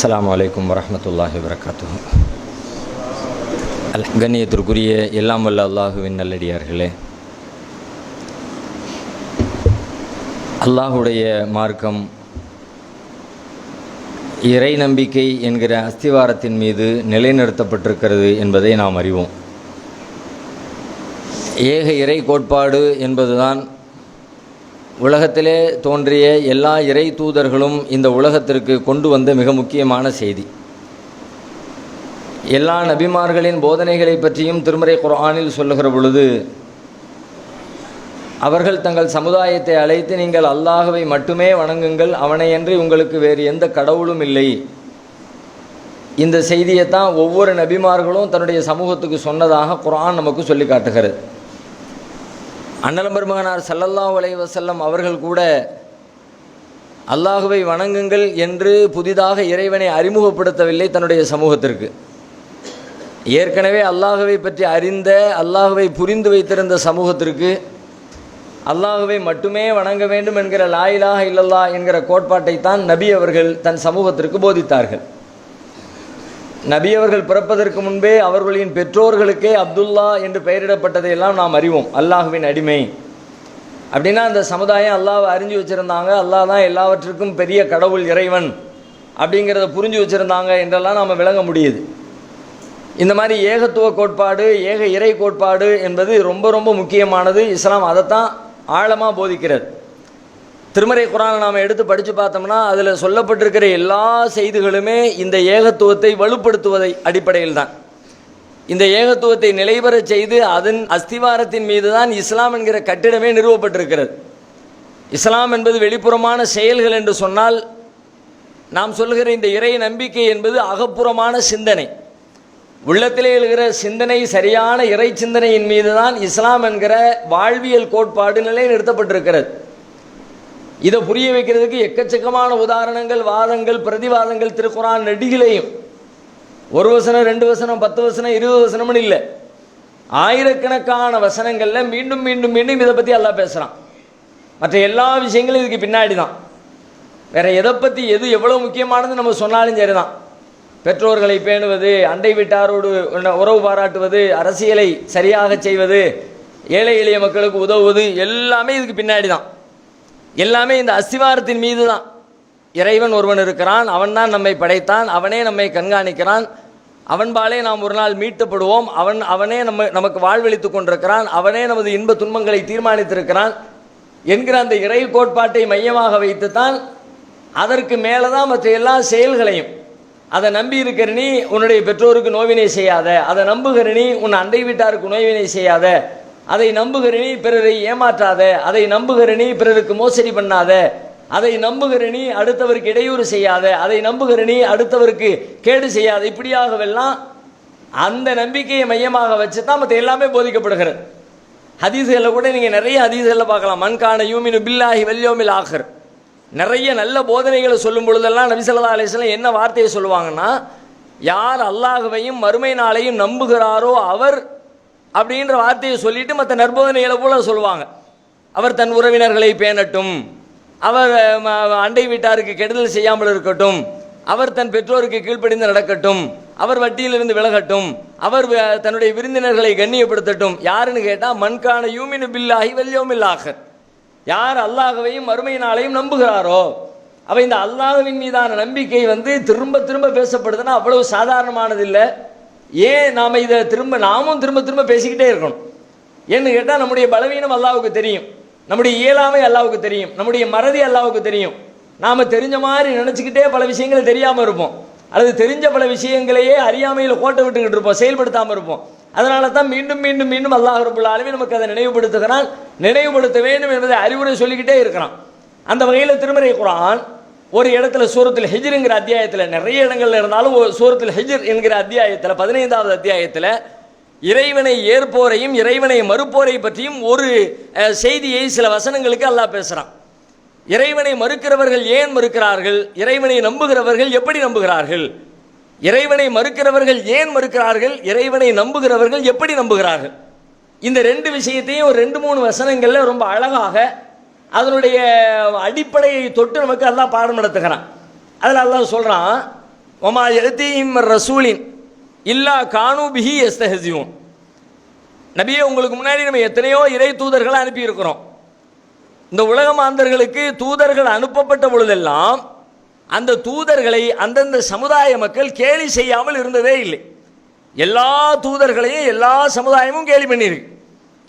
அஸ்லாம் வலைக்கம் வரமத்துல்லாஹி வரகாத்து அல் கண்ணியத்திற்குரிய எல்லாம் வல்ல அல்லாஹுவின் நல்லடியார்களே. அல்லாஹுடைய மார்க்கம் இறை நம்பிக்கை என்கிற அஸ்திவாரத்தின் மீது நிலைநிறுத்தப்பட்டிருக்கிறது என்பதை நாம் அறிவோம். ஏக இறை கோட்பாடு என்பதுதான் உலகத்திலே தோன்றிய எல்லா இறை தூதர்களும் இந்த உலகத்திற்கு கொண்டு வந்த மிக முக்கியமான செய்தி. எல்லா நபிமார்களின் போதனைகளை பற்றியும் திருமறை குர்ஆனில் சொல்லுகிற பொழுது அவர்கள் தங்கள் சமுதாயத்தை அழைத்து நீங்கள் அல்லாஹுவை மட்டுமே வணங்குங்கள் அவனையன்றி உங்களுக்கு வேறு எந்த கடவுளும் இல்லை. இந்த செய்தியைத்தான் ஒவ்வொரு நபிமார்களும் தன்னுடைய சமூகத்துக்கு சொன்னதாக குரான் நமக்கு சொல்லி காட்டுகிறது. அண்ணலம் பெருமகனார் சல்லல்லா உலைவ செல்லம் அவர்கள் கூட அல்லாஹுவை வணங்குங்கள் என்று புதிதாக இறைவனை அறிமுகப்படுத்தவில்லை தன்னுடைய சமூகத்திற்கு. ஏற்கனவே அல்லாஹுவை பற்றி அறிந்த அல்லாஹுவை புரிந்து வைத்திருந்த சமூகத்திற்கு அல்லாஹுவை மட்டுமே வணங்க வேண்டும் என்கிற லாயிலாக இல்லல்லா என்கிற கோட்பாட்டை தான் நபி அவர்கள் தன் சமூகத்திற்கு போதித்தார்கள். நபி அவர்கள் பிறப்பதற்கு முன்பே அவர்களின் பெற்றோர்களுக்கே அப்துல்லா என்று பெயரிடப்பட்டதையெல்லாம் நாம் அறிவோம். அல்லாஹுவின் அடிமை. அப்படின்னா அந்த சமுதாயம் அல்லாவை அறிஞ்சு வச்சுருந்தாங்க. அல்லாஹ் தான் எல்லாவற்றுக்கும் பெரிய கடவுள் இறைவன் அப்படிங்கிறத புரிஞ்சு வச்சுருந்தாங்க என்றெல்லாம் நாம் விளங்க முடியுது. இந்த மாதிரி ஏகத்துவ கோட்பாடு ஏக இறை கோட்பாடு என்பது ரொம்ப ரொம்ப முக்கியமானது. இஸ்லாம் அதைத்தான் ஆழமாக போதிக்கிறது. திருமறை குரானை நாம் எடுத்து படித்து பார்த்தோம்னா அதில் சொல்லப்பட்டிருக்கிற எல்லா செய்திகளுமே இந்த ஏகத்துவத்தை வலுப்படுத்துவதை அடிப்படையில் தான். இந்த ஏகத்துவத்தை நிலைபெறச் செய்து அதன் அஸ்திவாரத்தின் மீது தான் இஸ்லாம் என்கிற கட்டிடமே நிறுவப்பட்டிருக்கிறது. இஸ்லாம் என்பது வெளிப்புறமான செயல்கள் என்று சொன்னால் நாம் சொல்லுகிற இந்த இறை நம்பிக்கை என்பது அகப்புறமான சிந்தனை. உள்ளத்திலே எழுகிற சிந்தனை சரியான இறை சிந்தனையின் மீது தான் இஸ்லாம் என்கிற வாழ்வியல் கோட்பாடு நிலை நிறுத்தப்பட்டிருக்கிறது இதை புரிய வைக்கிறதுக்கு எக்கச்சக்கமான உதாரணங்கள் வாதங்கள் பிரதிவாதங்கள் திருக்குறான் நெடிகளையும் ஒரு வசனம் ரெண்டு வசனம் பத்து வசனம் இருபது வசனம்னு இல்லை. ஆயிரக்கணக்கான வசனங்களில் மீண்டும் மீண்டும் மீண்டும் இதை பற்றி எல்லாம் பேசுகிறான் மற்ற எல்லா விஷயங்களும் இதுக்கு பின்னாடி தான் வேறு எதை பற்றி எது எவ்வளோ முக்கியமானது நம்ம சொன்னாலும் சரி தான் பெற்றோர்களை பேணுவது அண்டை வீட்டாரோடு உறவு பாராட்டுவது அரசியலை சரியாக செய்வது ஏழை எளிய மக்களுக்கு உதவுவது எல்லாமே இதுக்கு பின்னாடி தான் எல்லாமே இந்த அஸ்திவாரத்தின் மீது தான் இறைவன் ஒருவன் இருக்கிறான் அவன் தான் நம்மை படைத்தான் அவனே நம்மை கண்காணிக்கிறான். அவன்பாலே நாம் ஒரு நாள் மீட்டப்படுவோம் அவன் அவனே நம்ம நமக்கு வாழ்வழித்து கொண்டிருக்கிறான் அவனே நமது இன்ப துன்பங்களை தீர்மானித்திருக்கிறான் என்கிற அந்த இறை கோட்பாட்டை மையமாக வைத்துத்தான் அதற்கு மேலே தான் மற்ற எல்லா செயல்களையும். அதை நம்பி இருக்கிற நீ உன்னுடைய பெற்றோருக்கு நோவினை செய்யாத அதை நம்புகிற நீ உன் அண்டை வீட்டாருக்கு நோய்வினை செய்யாத அதை நம்புகிற நீ பிறரை ஏமாற்றாத அதை நம்புகிற நீ பிறருக்கு மோசடி பண்ணாத அதை நம்புகிற நீ அடுத்தவருக்கு இடையூறு செய்யாத அதை நம்புகிற நீ அடுத்தவருக்கு கேடு செய்யாத இப்படியாகவெல்லாம் அந்த நம்பிக்கையை மையமாக வச்சு தான் மற்ற எல்லாமே போதிக்கப்படுகிறது. ஹதீசுகளில் கூட நீங்கள் நிறைய ஹதீசுகளில் பார்க்கலாம். மண்கான யூமினு பில்லாஹி வல்யோமில் ஆகர் நிறைய நல்ல போதனைகளை சொல்லும் பொழுதெல்லாம் நபிசல்லா அலிஸ்லாம் என்ன வார்த்தையை சொல்லுவாங்கன்னா யார் அல்லாஹுவையும் மறுமை நாளையும் நம்புகிறாரோ அவர் அப்படின்ற வார்த்தையை சொல்லிட்டு மற்ற நற்போதனைகளை போல சொல்லுவாங்க. அவர் தன் உறவினர்களை பேணட்டும். அவர் அண்டை வீட்டாருக்கு கெடுதல் செய்யாமல் இருக்கட்டும். அவர் தன் பெற்றோருக்கு கீழ்ப்படிந்து நடக்கட்டும். அவர் வட்டியிலிருந்து விலகட்டும். அவர் தன்னுடைய விருந்தினர்களை கண்ணியப்படுத்தட்டும். யாருன்னு கேட்டால் மண்கான யூமினு பில்லாஹி வல்யோமில்லாகர் யார் அல்லாஹவையும் மறுமை நாளையும் நம்புகிறாரோ அவ இந்த அல்லாஹுவின் மீதான நம்பிக்கை வந்து திரும்ப திரும்ப பேசப்படுதுன்னா அவ்வளவு சாதாரணமானது இல்லை ஏன் நாம் இதை திரும்ப நாமும் திரும்ப திரும்ப பேசிக்கிட்டே இருக்கணும்? ஏன்னு கேட்டால் நம்முடைய பலவீனம் அல்லாவுக்கு தெரியும். நம்முடைய இயலாமை அல்லாவுக்கு தெரியும். நம்முடைய மறதி அல்லாவுக்கு தெரியும். நாம் தெரிஞ்ச மாதிரி நினச்சிக்கிட்டே பல விஷயங்கள் தெரியாமல் இருப்போம். அல்லது தெரிஞ்ச பல விஷயங்களையே அறியாமையில் கோட்டை விட்டுக்கிட்டு இருப்போம் செயல்படுத்தாமல் இருப்போம். அதனால தான் மீண்டும் மீண்டும் மீண்டும் அல்லாஹ் ரபுல் ஆலமீன் நமக்கு அதை நினைவுபடுத்துகிறான். நினைவுபடுத்த வேண்டும் என்பதை அறிவுரை சொல்லிக்கிட்டே இருக்கிறான். அந்த வகையில் திருமறை குரான் ஒரு இடத்துல சூரத்தில் ஹெஜ்ருங்கிற அத்தியாயத்தில் நிறைய இடங்கள்ல இருந்தாலும் சூரத்தில் ஹெஜ்ர் என்கிற அத்தியாயத்தில் பதினைந்தாவது அத்தியாயத்தில் இறைவனை ஏற்போரையும் இறைவனை மறுப்போரை பற்றியும் ஒரு செய்தியை சில வசனங்களுக்கு அல்லாஹ் பேசுகிறான் இறைவனை மறுக்கிறவர்கள் ஏன் மறுக்கிறார்கள்? இறைவனை நம்புகிறவர்கள் எப்படி நம்புகிறார்கள்? இறைவனை மறுக்கிறவர்கள் ஏன் மறுக்கிறார்கள்? இறைவனை நம்புகிறவர்கள் எப்படி நம்புகிறார்கள்? இந்த ரெண்டு விஷயத்தையும் ஒரு ரெண்டு மூணு வசனங்களில் ரொம்ப அழகாக அதனுடைய அடிப்படையை தொட்டு நமக்கு எல்லாம் பாடம் நடத்துகிறான். அதில் அல்லாஹ் சொல்கிறான் ஒமா எழுத்தியும் ரசூலின் இல்லா கானு பிஹி எஸ்தஹசியூன் நபியே உங்களுக்கு முன்னாடி நம்ம எத்தனையோ இறை தூதர்களை அனுப்பியிருக்கிறோம். இந்த உலக மாந்தர்களுக்கு தூதர்கள் அனுப்பப்பட்ட பொழுதெல்லாம் அந்த தூதர்களை அந்தந்த சமுதாய மக்கள் கேலி செய்யாமல் இருந்ததே இல்லை. எல்லா தூதர்களையும் எல்லா சமுதாயமும் கேலி பண்ணியிருக்கு.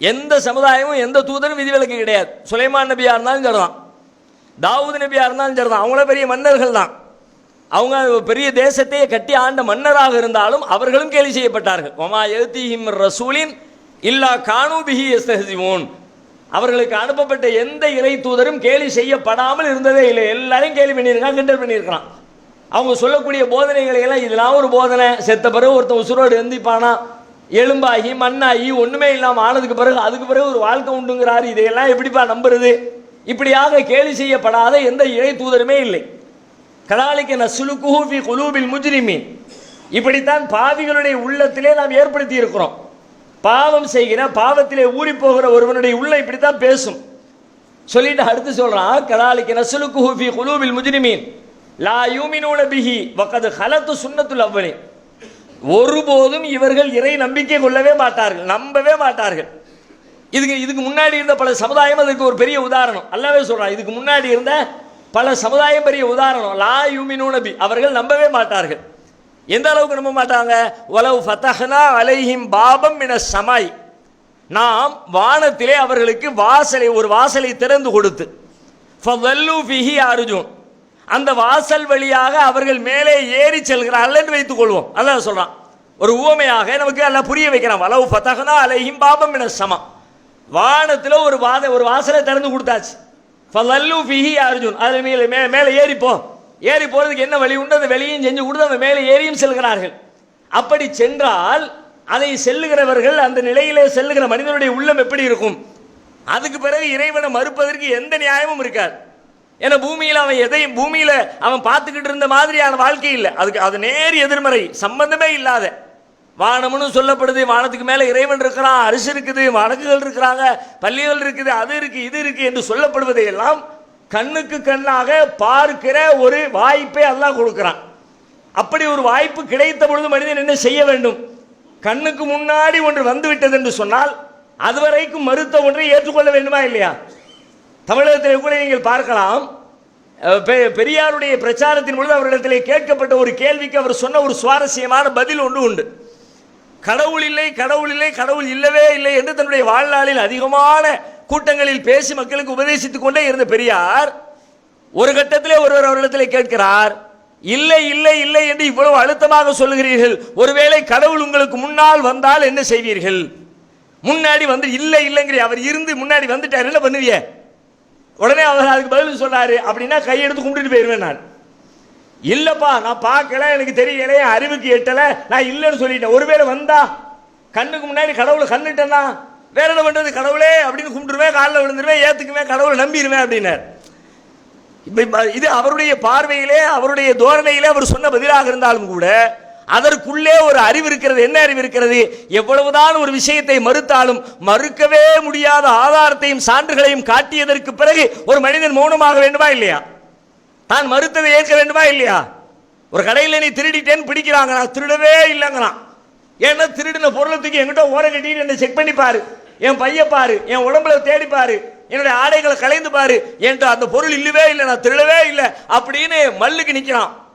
எந்த சமுதாயமும் எந்த தூதரும் விதிவிலக்கு கிடையாது. சுலைமான் நபியாக இருந்தாலும் சரிதான். தாவூத் நபியாக இருந்தாலும் சரிதான். அவங்கள பெரிய மன்னர்கள் தான். அவங்க பெரிய தேசத்தையே கட்டி ஆண்ட மன்னராக இருந்தாலும் அவர்களும் கேலி செய்யப்பட்டார்கள். ஒமா எழுத்திஹிம் ரசூலின் இல்லா கானூபிஹி எஸ்தஹசிமூன் அவர்களுக்கு அனுப்பப்பட்ட எந்த இறை தூதரும் கேலி செய்யப்படாமல் இருந்ததே இல்லை. எல்லாரையும் கேலி பண்ணியிருக்கான் கிண்டல் பண்ணியிருக்கான் அவங்க சொல்லக்கூடிய போதனைகளை எல்லாம் இதெல்லாம் ஒரு போதனை. செத்த பிறகு ஒருத்தன் உசுரோடு எந்திப்பானா? எலும்பாகி மண்ணாகி ஒன்றுமே இல்லாமல் ஆனதுக்கு பிறகு அதுக்கு பிறகு ஒரு வாழ்க்கை உண்டுங்கிறாரு. இதையெல்லாம் எப்படிப்பா நம்புறது? இப்படியாக கேலி செய்யப்படாத எந்த இறை தூதருமே இல்லை. கதாலிக்க நசுலுக்குஹூஃபி குலூபில் முஜ்ரிமீன். இப்படித்தான் பாவிகளுடைய உள்ளத்திலே நாம் ஏற்படுத்தி இருக்கிறோம். பாவம் செய்கிற பாவத்திலே ஊறி போகிற ஒருவனுடைய உள்ள இப்படித்தான் பேசும். சொல்லிட்டு அடுத்து சொல்றான் கதாலிக்க நசுலுக்குஹூஃபி குலூபில் முஜ்ரிமீன். லா யூமினூன பிஹி வக்கது ஹலத்து சுன்னத்துல் அவ்வளே ஒருபோதும் இவர்கள் இறை நம்பிக்கை கொள்ளவே மாட்டார்கள் நம்பவே மாட்டார்கள். இதுக்கு இதுக்கு முன்னாடி இருந்த பல சமுதாயம் அதுக்கு ஒரு பெரிய உதாரணம். அல்லாவே சொல்றான் இதுக்கு முன்னாடி இருந்த பல சமுதாயம் பெரிய உதாரணம். லா யூமினு நபி அவர்கள் நம்பவே மாட்டார்கள். எந்த அளவுக்கு நம்ப மாட்டாங்க? உலவு ஃபத்தஹனா அலைஹிம் பாபம் என சமாய். நாம் வானத்திலே அவர்களுக்கு வாசலை ஒரு வாசலை திறந்து கொடுத்து. ஃபவல்லு ஃபிஹி அர்ஜுன். அந்த வாசல் வழியாக அவர்கள் மேலே ஏறி செல்கிறார்கள் என்று வைத்துக் கொள்வோம். அதான் சொல்றான் ஒரு ஊமையாக நமக்கு எல்லாம் புரிய வைக்கிறான் வளவு பத்தகனா அலையும் பாபம் என சமம் வானத்தில் ஒரு வாத ஒரு வாசலை திறந்து கொடுத்தாச்சு. ஃபல்லு ஃபிஹி அர்ஜுன். அதில் மேலே மே மேலே ஏறிப்போ ஏறி போகிறதுக்கு என்ன வழி உண்டு? அந்த வெளியும் செஞ்சு கொடுத்து அந்த மேலே ஏறியும் செல்கிறார்கள். அப்படி சென்றால் அதை செல்லுகிறவர்கள் அந்த நிலையிலே செல்லுகிற மனிதனுடைய உள்ளம் எப்படி இருக்கும்? அதுக்கு பிறகு இறைவனை மறுப்பதற்கு எந்த நியாயமும் இருக்காது. ஏன்னா பூமியில் அவன் எதையும் பூமியில் அவன் பார்த்துக்கிட்டு இருந்த மாதிரியான வாழ்க்கை இல்லை. அதுக்கு அது நேர் எதிர்மறை சம்பந்தமே இல்லாத. வானம்னு சொல்லப்படுது வானத்துக்கு மேலே இறைவன் இருக்கிறான் அரிசி இருக்குது வழக்குகள் இருக்கிறாங்க பள்ளிகள் இருக்குது அது இருக்கு இது இருக்கு என்று சொல்லப்படுவதை எல்லாம் கண்ணுக்கு கண்ணாக பார்க்கிற ஒரு வாய்ப்பை அல்லாஹ் கொடுக்குறான். அப்படி ஒரு வாய்ப்பு கிடைத்த பொழுது மனிதன் என்ன செய்ய வேண்டும்? கண்ணுக்கு முன்னாடி ஒன்று வந்து விட்டது என்று சொன்னால் அதுவரைக்கும் மறுத்த ஒன்றை ஏற்றுக்கொள்ள வேண்டுமா இல்லையா? தமிழகத்தில் கூட நீங்கள் பார்க்கலாம். பெ- பெரியாருடைய பிரச்சாரத்தின் பொழுது அவரிடத்திலே கேட்கப்பட்ட ஒரு கேள்விக்கு அவர் சொன்ன ஒரு சுவாரஸ்யமான பதில் ஒன்று உண்டு. கடவுள் இல்லை கடவுள் இல்லை கடவுள் இல்லவே இல்லை என்று தன்னுடைய வாழ்நாளில் அதிகமான கூட்டங்களில் பேசி மக்களுக்கு உபதேசித்துக் கொண்டே இருந்த பெரியார் ஒரு கட்டத்திலே ஒருவர் அவரிடத்தில் கேட்கிறார் இல்லை இல்லை இல்லை என்று இவ்வளவு அழுத்தமாக சொல்லுகிறீர்கள். ஒருவேளை கடவுள் உங்களுக்கு முன்னால் வந்தால் என்ன செய்வீர்கள்? முன்னாடி வந்து இல்லை இல்லைங்கிற அவர் இருந்து முன்னாடி வந்துட்டார். என்ன பண்ணுவீங்க? உடனே அவர் அதுக்கு பதில் சொன்னார் அப்படின்னா கையெடுத்து கும்பிட்டுட்டு போயிருவேன் நான். இல்லைப்பா நான் பார்க்கல எனக்கு தெரியல என் அறிவுக்கு எட்டலை நான் இல்லைன்னு சொல்லிட்டேன். ஒருவேளை வந்தா கண்ணுக்கு முன்னாடி கடவுளை கண்ணுட்டேன்னா வேற என்ன பண்றது கடவுளே அப்படின்னு கும்பிட்டுருவேன் காலில் விழுந்துருவேன் ஏற்றுக்குவேன் கடவுளை நம்பிடுவேன் அப்படின்னார். இப்போ இது அவருடைய பார்வையிலே அவருடைய தோரணையிலே அவர் சொன்ன பதிலாக இருந்தாலும் கூட அதற்குள்ளே ஒரு அறிவு இருக்கிறது. என்ன அறிவு இருக்கிறது? எவ்வளவுதான் ஒரு விஷயத்தை மறுத்தாலும் மறுக்கவே முடியாத ஆதாரத்தையும் சான்றுகளையும் காட்டியதற்கு பிறகு ஒரு மனிதன் மௌனமாக வேண்டுமா இல்லையா? தான் மறுத்ததை ஏற்க வேண்டுமா இல்லையா? ஒரு கடையில் நீ திருடிட்டேன்னு பிடிக்கிறாங்க. நான் திருடவே இல்லைங்கிறான் ஏன்னா திருடின பொருளை தூக்கி எங்கிட்ட ஓர கட்டிட்டு என்னை செக் பண்ணி பாரு. என் பைய பாரு. என் உடம்புல தேடி பாரு. என்னுடைய ஆடைகளை கலைந்து பாரு. என்கிட்ட அந்த பொருள் இல்லவே இல்லை. நான் திருடவே இல்லை. அப்படின்னு மல்லுக்கு நிற்கிறான்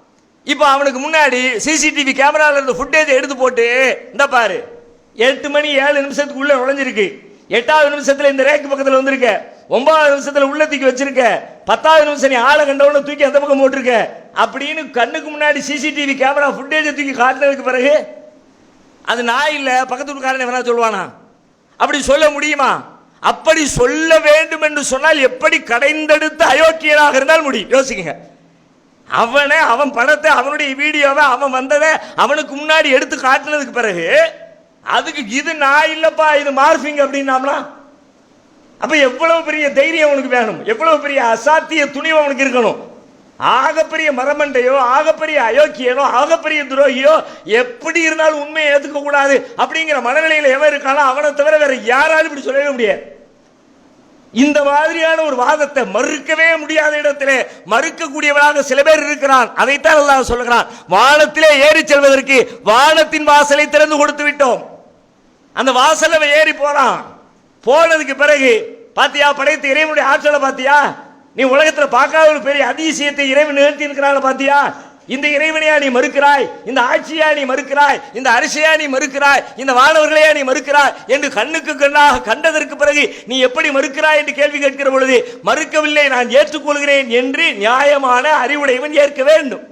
இப்போ அவனுக்கு முன்னாடி சிசிடிவி கேமராவில் இருந்த ஃபுட்டேஜ் எடுத்து போட்டு இந்த பாரு எட்டு மணி ஏழு நிமிஷத்துக்கு உள்ளே நுழைஞ்சிருக்கு. எட்டாவது நிமிஷத்தில் இந்த ரேக்கு பக்கத்தில் வந்திருக்க. ஒன்பதாவது நிமிஷத்தில் உள்ள தூக்கி வச்சிருக்க. பத்தாவது நிமிஷம் நீ ஆளை கண்டவன தூக்கி அந்த பக்கம் போட்டிருக்க. அப்படின்னு கண்ணுக்கு முன்னாடி சிசிடிவி கேமரா ஃபுட்டேஜை தூக்கி காட்டினதுக்கு பிறகு அது நான் இல்லை பக்கத்து வீட்டுக்காரன் வேணா சொல்லுவானா? அப்படி சொல்ல முடியுமா? அப்படி சொல்ல வேண்டும் என்று சொன்னால் எப்படி கடைந்தெடுத்த அயோக்கியனாக இருந்தால் முடியும்? யோசிக்கங்க. அவனை அவன் படத்தை அவனுடைய வீடியோவை அவன் வந்ததை அவனுக்கு முன்னாடி எடுத்து காட்டினதுக்கு பிறகு அதுக்கு இது நான் இல்லப்பா இது மார்பிங் அப்படின்னாம்னா அப்ப எவ்வளவு பெரிய தைரியம் அவனுக்கு வேணும்? எவ்வளவு பெரிய அசாத்திய துணிவு அவனுக்கு இருக்கணும்? ஆகப்பெரிய மரமண்டையோ ஆகப்பெரிய அயோக்கியனோ ஆகப்பெரிய துரோகியோ எப்படி இருந்தாலும் உண்மையை ஏற்றுக்க கூடாது அப்படிங்கிற மனநிலையில் எவன் இருக்கானோ அவனை தவிர வேற யாராலும் இப்படி சொல்லவே முடியாது. இந்த மாதிரியான ஒரு வாதத்தை மறுக்கவே முடியாத இடத்திலே மறுக்கக்கூடியவராக சில பேர் இருக்கிறான். அதைத்தான் அல்லாஹ் சொல்லுகிறான். வானத்திலே ஏறி செல்வதற்கு வானத்தின் வாசலை திறந்து கொடுத்து விட்டோம். அந்த வாசல் அவன் ஏறி போறான். போனதுக்கு பிறகு பாத்தியா படைத்த இறைவனுடைய ஆற்றலை பாத்தியா? நீ உலகத்தில் பார்க்காத ஒரு பெரிய அதிசயத்தை இறைவன் நிகழ்த்தி இருக்கிறான பாத்தியா? இந்த இறைவனையா நீ மறுக்கிறாய் இந்த ஆட்சியா நீ மறுக்கிறாய் இந்த அரசியா நீ மறுக்கிறாய் இந்த மாணவர்களையா நீ மறுக்கிறாய் என்று கண்ணுக்கு கண்ணாக கண்டதற்கு பிறகு நீ எப்படி மறுக்கிறாய் என்று கேள்வி கேட்கிற பொழுது மறுக்கவில்லை நான் ஏற்றுக்கொள்கிறேன் என்று நியாயமான அறிவுடையவன் ஏற்க வேண்டும்.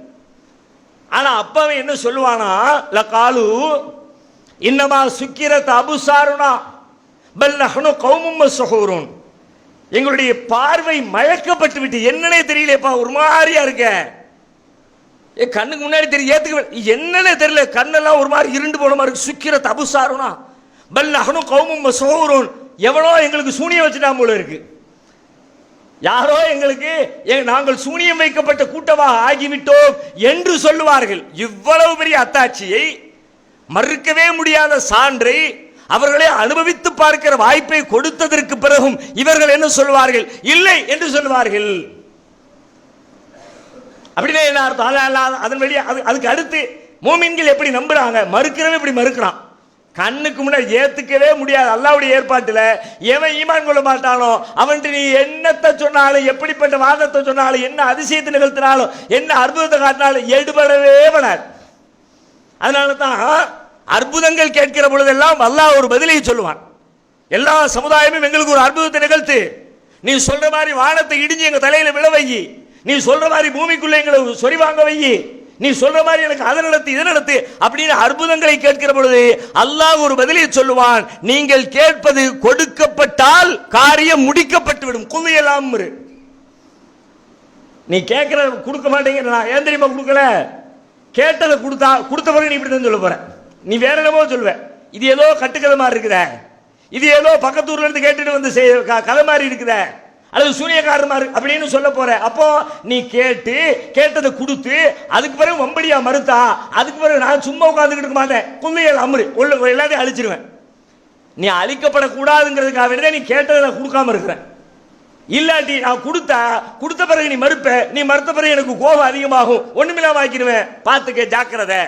ஆனா அப்பவன் என்ன சொல்லுவானா? ல காலு இன்னமா சுக்கிரத் அபுசாருனா பல் நகனு கௌமும் சகோரும் எங்களுடைய பார்வை மயக்கப்பட்டு விட்டு என்னன்னே தெரியலப்பா ஒரு மாதிரியா இருக்க. ஏ கண்ணுக்கு முன்னாடி தெரியும் ஏத்துக்க என்னன்னே தெரியல. கண்ணெல்லாம் ஒரு மாதிரி இருண்டு போன மாதிரி இருக்கு. சுக்கிரத் பல் நகனும் கௌமும் மஸ்ஹூரூன் எவனோ எங்களுக்கு சூனியம் வச்சுட்டான் போல இருக்கு. யாரோ எங்களுக்கு எ- நாங்கள் சூனியம் வைக்கப்பட்ட கூட்டமாக ஆகிவிட்டோம் என்று சொல்லுவார்கள். இவ்வளவு பெரிய அத்தாட்சியை மறுக்கவே முடியாத சான்றை அவர்களே அனுபவித்து பார்க்கிற வாய்ப்பை கொடுத்ததற்கு பிறகும் இவர்கள் என்ன சொல்வார்கள்? இல்லை என்று சொல்வார்கள். அப்படின்னா என்ன அர்த்தம்? அதான் அதன் வழியா அது அதுக்கு அடுத்து மூமின்கள் எப்படி நம்புறாங்க? மறுக்கிறவன் இப்படி மறுக்கிறான். கண்ணுக்கு முன்னாடி ஏத்துக்கவே முடியாது. அல்லாவுடைய ஏற்பாட்டில் எவன் ஈமான் கொள்ள மாட்டானோ அவன்ட்டு நீ என்னத்தை சொன்னாலும் எப்படிப்பட்ட வாதத்தை சொன்னாலும் என்ன அதிசயத்தை நிகழ்த்தினாலும் என்ன அற்புதத்தை காட்டினாலும் எடுபடவே படாது அதனால தான் அற்புதங்கள் கேட்கிற பொழுதெல்லாம் அல்லாஹ் ஒரு பதிலை சொல்லுவான். எல்லா சமுதாயமும் எங்களுக்கு ஒரு அற்புதத்தை நிகழ்த்து நீ சொல்ற மாதிரி வானத்தை இடிஞ்சு எங்க தலையில விழ வை நீ சொல்ற மாதிரி பூமிக்குள்ள எங்களை சொறி வாங்க வை நீ சொல்ற மாதிரி எனக்கு அதை நடத்து இதை நடத்து அப்படின்னு அற்புதங்களை கேட்கிற பொழுது அல்லாஹ் ஒரு பதிலை சொல்லுவான். நீங்கள் கேட்பது கொடுக்கப்பட்டால் காரியம் முடிக்கப்பட்டு விடும் குவையெல்லாம் நீ கேட்கிற கொடுக்க மாட்டேங்கிற நான் ஏன் தெரியுமா கொடுக்கல? கேட்டதை கொடுத்தா கொடுத்த பிறகு நீ இப்படி தான் சொல்ல போற. நீ வேற என்னமோ சொல்லுவ. இது ஏதோ கட்டுக்கதை மாதிரி இருக்குத. இது ஏதோ பக்கத்தூர்ல இருந்து கேட்டுட்டு வந்து கதை மாதிரி இருக்குதே. அல்லது சூனியக்காரர் அப்படின்னு சொல்ல போற. அப்போ நீ கேட்டு கேட்டதை கொடுத்து அதுக்கு பிறகு வம்படியா மறுத்தா அதுக்கு பிறகு நான் சும்மா உட்காந்துக்கிட்டு இருக்க மாட்டேன். குந்தையல் அமரு உள்ள எல்லாத்தையும் அழிச்சிருவேன். நீ அழிக்கப்படக்கூடாதுங்கிறதுக்காக வேண்டிய நீ கேட்டதை நான் கொடுக்காம இருக்கிறேன். இல்லாட்டி நான் கொடுத்தா கொடுத்த பிறகு நீ மறுப்ப. நீ மறுத்த பிறகு எனக்கு கோபம் அதிகமாகும். ஒண்ணுமில்லாம ஆக்கிடுவேன். பார்த்துக்க ஜாக்கிரதை.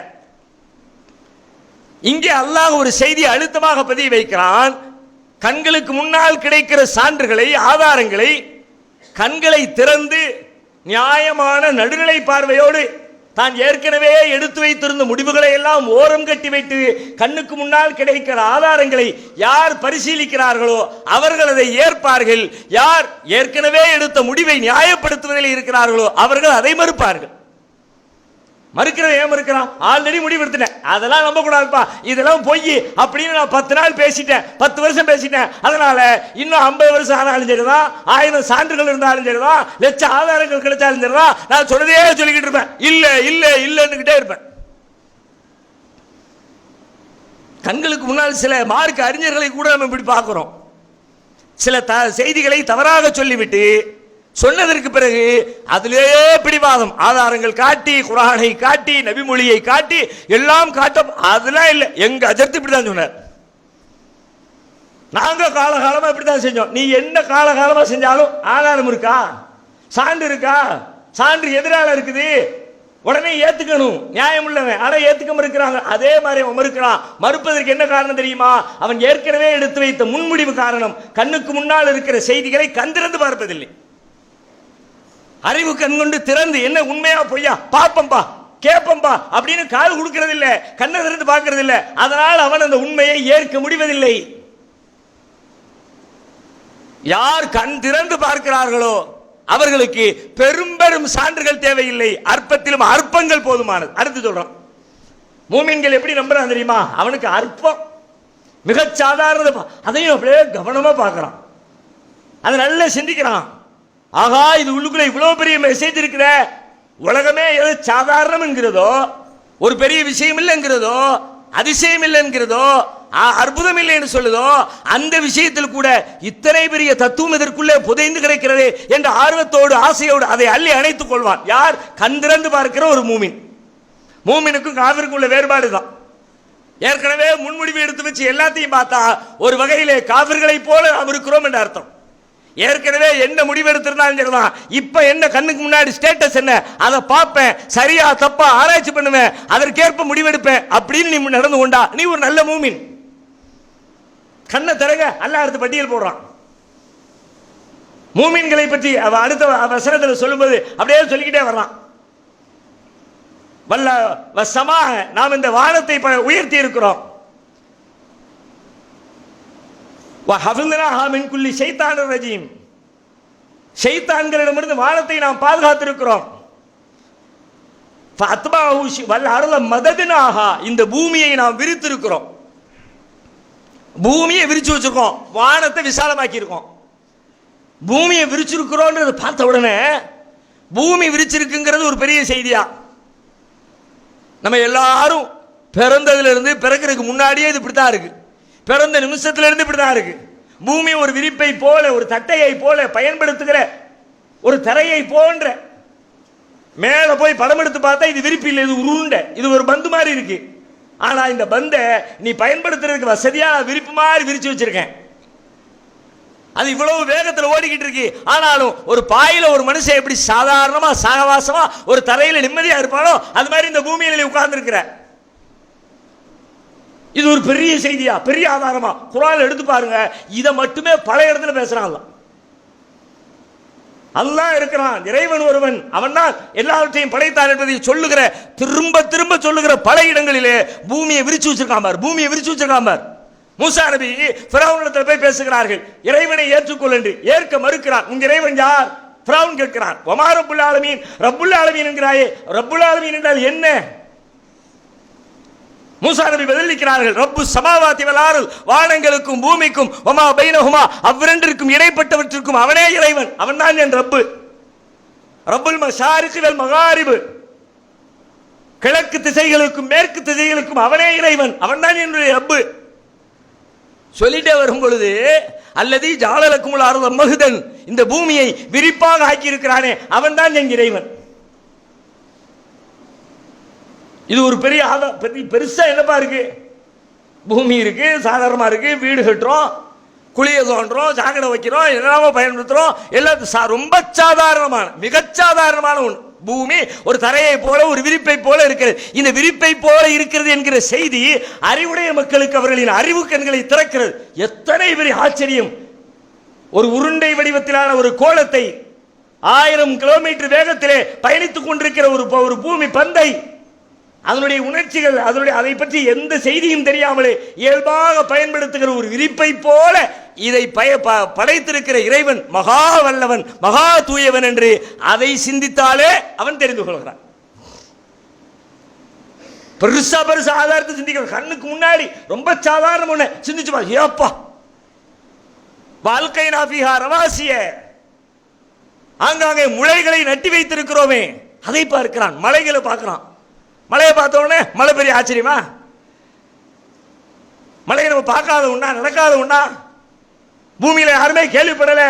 இங்கே அல்லாஹ் ஒரு செய்தி அழுத்தமாக பதிய வைக்கிறான். கண்களுக்கு முன்னால் கிடைக்கிற சான்றுகளை ஆதாரங்களை கண்களை திறந்து நியாயமான நடுநிலை பார்வையோடு தான் ஏற்கனவே எடுத்து வைத்திருந்த முடிவுகளை எல்லாம் ஓரம் கட்டி வைத்து கண்ணுக்கு முன்னால் கிடைக்கிற ஆதாரங்களை யார் பரிசீலிக்கிறார்களோ அவர்கள் அதை ஏற்பார்கள். யார் ஏற்கனவே எடுத்த முடிவை நியாயப்படுத்துவதில் இருக்கிறார்களோ அவர்கள் அதை மறுப்பார்கள். மறுக்கிற ஏன் மறுக்கிறான் ஆல்ரெடி முடிவு எடுத்துட்டேன் அதெல்லாம் நம்ப கூடாதுப்பா இதெல்லாம் பொய். அப்படின்னு நான் பத்து நாள் பேசிட்டேன். பத்து வருஷம் பேசிட்டேன். அதனால இன்னும் ஐம்பது வருஷம் ஆனாலும் சரிதான். ஆயிரம் சான்றுகள் இருந்தாலும் சரிதான். லட்ச ஆதாரங்கள் கிடைச்சாலும் சரிதான். நான் சொன்னதே சொல்லிக்கிட்டு இருப்பேன். இல்ல இல்ல இல்லன்னுகிட்டே இருப்பேன். கண்களுக்கு முன்னால் சில மார்க் அறிஞர்களை கூட நம்ம இப்படி பார்க்குறோம். சில த செய்திகளை தவறாக சொல்லிவிட்டு சொன்னதற்கு பிறகு அதிலேயே பிடிவாதம். ஆதாரங்கள் காட்டி குரானை காட்டி நபிமொழியை காட்டி எல்லாம் காட்டும். அதெல்லாம் இல்லை. எங்க அஜர்த்து இப்படி தான் சொன்னார். நாங்க காலகாலமா இப்படிதான் செஞ்சோம். நீ என்ன காலகாலமா செஞ்சாலும் ஆதாரம் இருக்கா? சான்று இருக்கா? சான்று எதிரால இருக்குது. உடனே ஏத்துக்கணும். நியாயம் உள்ளவன் ஆனா ஏத்துக்க மறுக்கிறாங்க அதே மாதிரி அவன் மறுக்கிறான். மறுப்பதற்கு என்ன காரணம் தெரியுமா? அவன் ஏற்கனவே எடுத்து வைத்த முன்முடிவு காரணம். கண்ணுக்கு முன்னால் இருக்கிற செய்திகளை கந்திறந்து பார்ப்பதில்லை. அறிவு கண் கொண்டு திறந்து என்ன உண்மையா பொய்யா? பாப்பம்பா கேப்பம்பா. அப்படின்னு கால் கொடுக்கறது இல்ல கண்ணை திறந்து பார்க்கறது இல்ல அதனால் அவன் அந்த உண்மையை ஏற்க முடிவதில்லை. யார் கண் திறந்து பார்க்கிறார்களோ அவர்களுக்கு பெரும் பெரும் சான்றுகள் தேவையில்லை. அற்பத்திலும் அற்பங்கள் போதுமானது. அடுத்து சொல்றான். மூமின்கள் எப்படி நம்புறான் தெரியுமா? அவனுக்கு அற்பம். மிகச் சாதாரண அதையும் அப்படியே கவனமா பார்க்கறான். அதை நல்லா சிந்திக்கிறான். ஆகா இது உள்ளுக்குள்ள இவ்வளவு பெரிய மெசேஜ் இருக்கிற உலகமே எது சாதாரணம் என்கிறதோ ஒரு பெரிய விஷயம் இல்லைங்கிறதோ அதிசயம் இல்லை என்கிறதோ அற்புதம் இல்லை என்று சொல்லுதோ அந்த விஷயத்தில் கூட இத்தனை பெரிய தத்துவம் இதற்குள்ளே புதைந்து கிடைக்கிறது என்ற ஆர்வத்தோடு ஆசையோடு அதை அள்ளி அணைத்துக் கொள்வான். யார்? கந்திறந்து பார்க்கிற ஒரு மூமின். மூமினுக்கும் காவிற்கும் உள்ள வேறுபாடு தான். ஏற்கனவே முன்முடிவு எடுத்து வச்சு எல்லாத்தையும் பார்த்தா ஒரு வகையிலே காவிர்களைப் போல நாம் இருக்கிறோம் என்ற அர்த்தம். ஏற்கனவே என்ன முடிவெடுத்திருந்தாலும் சரிதான் இப்போ என்ன கண்ணுக்கு முன்னாடி ஸ்டேட்டஸ் என்ன? அதை பார்ப்பேன். சரியா தப்பா ஆராய்ச்சி பண்ணுவேன். அதற்கேற்ப முடிவெடுப்பேன். அப்படின்னு நீ நடந்து கொண்டா நீ ஒரு நல்ல மூமின். கண்ணை திறங்க அல்லாஹ் அடுத்த பட்டியல் போடுறான். மூமின்களை பற்றி அவன் அடுத்த வசனத்தில் சொல்லும்போது அப்படியே சொல்லிக்கிட்டே வர்றான். வல்ல வசமாக நாம் இந்த வானத்தை உயர்த்தி இருக்கிறோம். மின் குள்ளி ஷைத்தான் ரஜீம். ஷைத்தான்களிடமிருந்து வானத்தை நாம் பாதுகாத்திருக்கிறோம். வல் அருள மததினாகா இந்த பூமியை நாம் விரித்திருக்கிறோம். பூமியை விரிச்சு வச்சிருக்கோம். வானத்தை விசாலமாக்கி இருக்கோம் பூமியை விரிச்சிருக்கிறோன்றது பார்த்த உடனே பூமி விரிச்சிருக்குங்கிறது ஒரு பெரிய செய்தியா? நம்ம எல்லாரும் பிறந்ததுலேருந்து பிறக்கிறதுக்கு முன்னாடியே இது இப்படி தான் இருக்குது பிறந்த நிமிஷத்திலிருந்து இப்படி தான் இருக்கு. பூமி ஒரு விரிப்பை போல ஒரு தட்டையை போல பயன்படுத்துகிற ஒரு தரையை போன்ற மேல போய் படம் எடுத்து பார்த்தா இது விரிப்பு இல்லை இது உருண்டை இது ஒரு பந்து மாதிரி இருக்கு. ஆனா இந்த பந்தை நீ பயன்படுத்துறதுக்கு வசதியா விரிப்பு மாதிரி விரிச்சு வச்சிருக்கேன். அது இவ்வளவு வேகத்தில் ஓடிக்கிட்டு இருக்கு. ஆனாலும் ஒரு பாயில ஒரு மனுஷன் எப்படி சாதாரணமா சாகவாசமாக ஒரு தரையில நிம்மதியா இருப்பானோ அது மாதிரி இந்த பூமியில நீ உட்கார்ந்து இருக்கிற இது ஒரு பெரிய செய்தியா? பெரிய ஆதாரமா? குரான் எடுத்து பாருங்க. இதை மட்டுமே பல இடத்துல பேசுறான் அல்லா இருக்கிறான். இறைவன் ஒருவன். அவன் தான் எல்லாவற்றையும் படைத்தான் என்பதை சொல்லுகிற திரும்ப திரும்ப சொல்லுகிற பல இடங்களிலே பூமியை விரிச்சு வச்சிருக்கான் பார். பூமியை விரிச்சு வச்சிருக்கான் பார். மூசா நபி ஃபிரௌனிடத்தில் போய் பேசுகிறார்கள். இறைவனை ஏற்றுக்கொள் என்று ஏற்க மறுக்கிறான். உங்க இறைவன் யார்? பிராவுன் கேட்கிறான். ஒமா ரப்புல் ஆலமீன்? ரப்புல் ஆலமீன் என்கிறாயே. ரப்புல் ஆலமீன் என்றால் என்ன? மூசா நபி பதிலளிக்கிறார்கள் ரப்பு சமாவாதி வலாறு வானங்களுக்கும் பூமிக்கும் ஒமா பைனஹுமா அவ்விரண்டிற்கும் இடைப்பட்டவற்றிற்கும் அவனே இறைவன் அவன்தான் என் ரப்பு. ரப்புல் மஷாரிக்கு மகாரிபு கிழக்கு திசைகளுக்கும் மேற்கு திசைகளுக்கும் அவனே இறைவன் அவன்தான் என்னுடைய ரப்பு. சொல்லிட்டே வரும் பொழுது அல்லது ஜாலலக்குமுள் அருள மகுதன் இந்த பூமியை விரிப்பாக ஆக்கியிருக்கிறானே அவன் அவன்தான் என் இறைவன். இது ஒரு பெரிய ஆதா பெரிய பெருசாக என்னப்பா இருக்கு? பூமி இருக்கு சாதாரணமாக இருக்கு வீடு கட்டுறோம் குழிய தோன்றோம் சாக்கடை வைக்கிறோம் என்னெல்லாமோ பயன்படுத்துகிறோம் எல்லாத்தையும் சா- ரொம்ப சாதாரணமான மிகச்சாதாரணமான ஒன்று பூமி ஒரு தரையை போல ஒரு விரிப்பை போல இருக்கிறது. இந்த விரிப்பை போல இருக்கிறது என்கிற செய்தி அறிவுடைய மக்களுக்கு அவர்களின் அறிவு கண்களை திறக்கிறது. எத்தனை பெரிய ஆச்சரியம். ஒரு உருண்டை வடிவத்திலான ஒரு கோலத்தை ஆயிரம் கிலோமீட்டர் வேகத்திலே பயணித்துக் கொண்டிருக்கிற ஒரு ப- ஒரு பூமி பந்தை அதனுடைய உணர்ச்சிகள் அதனுடைய அதை பற்றி எந்த செய்தியும் தெரியாமலே இயல்பாக பயன்படுத்துகிற ஒரு விரிப்பை போல இதை பய ப- படைத்திருக்கிற இறைவன் மகா வல்லவன் மகா தூயவன் என்று அதை சிந்தித்தாலே அவன் தெரிந்து கொள்கிறான். பெருசா பெருசா ஆதாரத்தை சிந்திக்கிற கண்ணுக்கு முன்னாடி ரொம்ப சாதாரண ஒண்ணு. சிந்திச்சு ஏப்பா? வாழ்க்கை நாபிகா ரவாசிய. ஆங்காங்கே முளைகளை நட்டி வைத்திருக்கிறோமே. அதை பார்க்கிறான். மலைகளை பார்க்கிறான். மலையை பார்த்த உடனே மலை பெரிய ஆச்சரியமா? மலையை நம்ம பார்க்காத உண்டா நடக்காத உண்டா? பூமியில யாருமே கேள்விப்படல.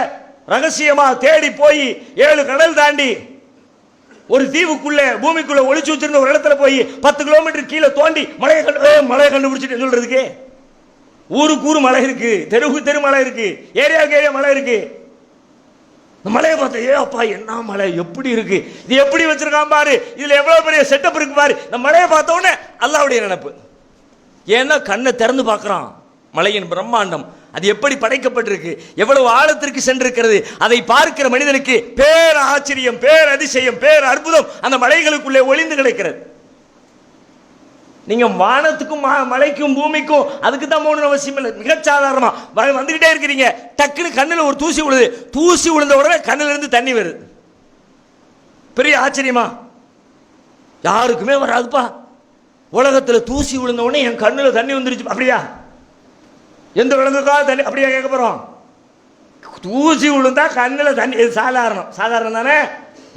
ரகசியமா தேடி போய் ஏழு கடல் தாண்டி ஒரு தீவுக்குள்ள பூமிக்குள்ள ஒளிச்சு வச்சிருந்த ஒரு இடத்துல போய் பத்து கிலோமீட்டர் கீழே தோண்டி மலையை கண்டு மலையை கண்டுபிடிச்சிட்டு சொல்றதுக்கு? ஊருக்கு ஊர் மலை இருக்கு தெருவுக்கு தெரு மலை இருக்கு ஏரியாவுக்கு ஏரியா மலை இருக்கு. மலையை பார்த்த ஏ அப்பா என்ன மலை? எப்படி இருக்கு? இது எப்படி வச்சிருக்கான் பாரு? இதுல எவ்வளவு பெரிய செட்டப் இருக்கு பாரு? இந்த மலையை பார்த்த உடனே அல்லாவுடைய நினைப்பு. ஏன்னா கண்ணை திறந்து பார்க்கறான். மலையின் பிரம்மாண்டம். அது எப்படி படைக்கப்பட்டிருக்கு? எவ்வளவு ஆழத்திற்கு சென்றிருக்கிறது? அதை பார்க்கிற மனிதனுக்கு பேர் ஆச்சரியம் பேர் அதிசயம் பேர் அற்புதம் அந்த மலைகளுக்குள்ளே ஒளிந்து கிடக்கிறது. நீங்க வானத்துக்கும் மலைக்கும் பூமிக்கும் அதுக்கு தான் மூணு அவசியம் இல்லை. மிக சாதாரணமா. வந்துகிட்டே இருக்கிறீங்க. டக்குன்னு கண்ணில் ஒரு தூசி விழுது. தூசி விழுந்த உடனே கண்ணுல இருந்து தண்ணி வருது. பெரிய ஆச்சரியமா? யாருக்குமே வராதுப்பா. உலகத்தில் தூசி விழுந்த உடனே என் கண்ணில் தண்ணி வந்துருச்சு. அப்படியா? எந்த விலங்குக்காக தண்ணி அப்படியா கேட்க போறோம்? தூசி விழுந்தா கண்ணில் தண்ணி இது சாதாரணம். சாதாரணம் தானே?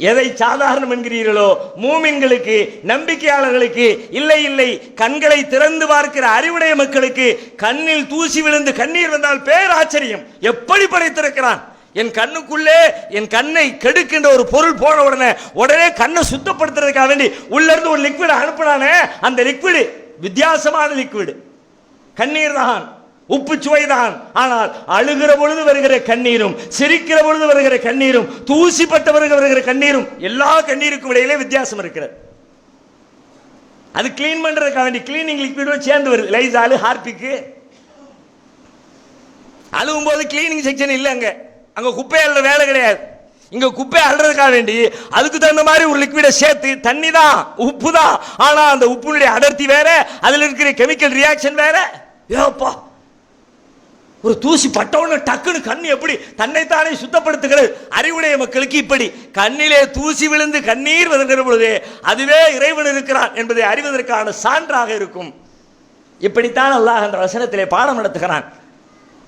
எதை சாதாரணம் என்கிறீர்களோ மூமின்களுக்கு நம்பிக்கையாளர்களுக்கு இல்லை இல்லை கண்களை திறந்து பார்க்கிற அறிவுடைய மக்களுக்கு கண்ணில் தூசி விழுந்து கண்ணீர் வந்தால் பேராச்சரியம். எப்படி படைத்திருக்கிறான்? என் கண்ணுக்குள்ளே என் கண்ணை கெடுக்கின்ற ஒரு பொருள் போன உடனே உடனே கண்ணை சுத்தப்படுத்துறதுக்காக வேண்டி உள்ள இருந்து ஒரு லிக்விட் அனுப்புனானே அந்த லிக்விடு வித்தியாசமான லிக்விடு கண்ணீர் தான். உப்பு சுவைதான். ஆனால் அழுகிற பொழுது வருகிற கண்ணீரும் சிரிக்கிற பொழுது வருகிற கண்ணீரும் தூசிப்பட்ட வருகிற வருகிற கண்ணீரும் எல்லா கண்ணீருக்கும் இடையிலே வித்தியாசம் இருக்கிறது. அது க்ளீன் பண்றதுக்காக வேண்டி கிளீனிங் லிக்விடும் சேர்ந்து வருது. Lysol Harpic. அழுகும் போது கிளீனிங் செக்ஷன் இல்லை அங்கே. அங்கே குப்பை அள்ளுற வேலை கிடையாது. இங்க குப்பை அள்ளுறதுக்காக வேண்டி அதுக்கு தகுந்த மாதிரி ஒரு லிக்விடை சேர்த்து தண்ணி தான் உப்பு தான். ஆனா அந்த உப்புனுடைய அடர்த்தி வேற அதுல இருக்கிற கெமிக்கல் ரியாக்ஷன் வேற. ஏப்பா ஒரு தூசி பட்டவுடனே டக்குன்னு கண் எப்படி? தன்னைத்தானே சுத்தப்படுத்துகிறது. அறிவுடைய மக்களுக்கு இப்படி. கண்ணிலே தூசி விழுந்து கண்ணீர் வருகிற பொழுது அதுவே இறைவன் இருக்கிறான் என்பதை அறிவதற்கான சான்றாக இருக்கும். இப்படித்தான் அல்லாஹ் என்ற வசனத்திலே பாடம் நடத்துகிறான்.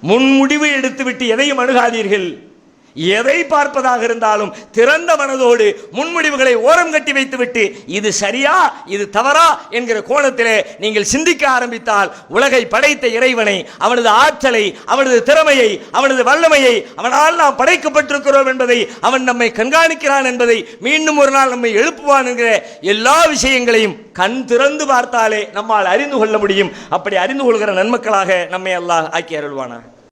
முன்முடிவு எடுத்துவிட்டு எதையும் அணுகாதீர்கள். எதை பார்ப்பதாக இருந்தாலும் திறந்த மனதோடு முன்முடிவுகளை ஓரம் கட்டி வைத்துவிட்டு இது சரியா இது தவறா என்கிற கோணத்திலே நீங்கள் சிந்திக்க ஆரம்பித்தால் உலகை படைத்த இறைவனை அவனது ஆற்றலை அவனது திறமையை அவனது வல்லமையை அவனால் நாம் படைக்கப்பட்டிருக்கிறோம் என்பதை அவன் நம்மை கண்காணிக்கிறான் என்பதை மீண்டும் ஒரு நாள் நம்மை எழுப்புவான் என்கிற எல்லா விஷயங்களையும் கண் திறந்து பார்த்தாலே நம்மால் அறிந்து கொள்ள முடியும். அப்படி அறிந்து கொள்கிற நன்மக்களாக நம்மை அல்லாஹ் ஆக்கி அருள்வானா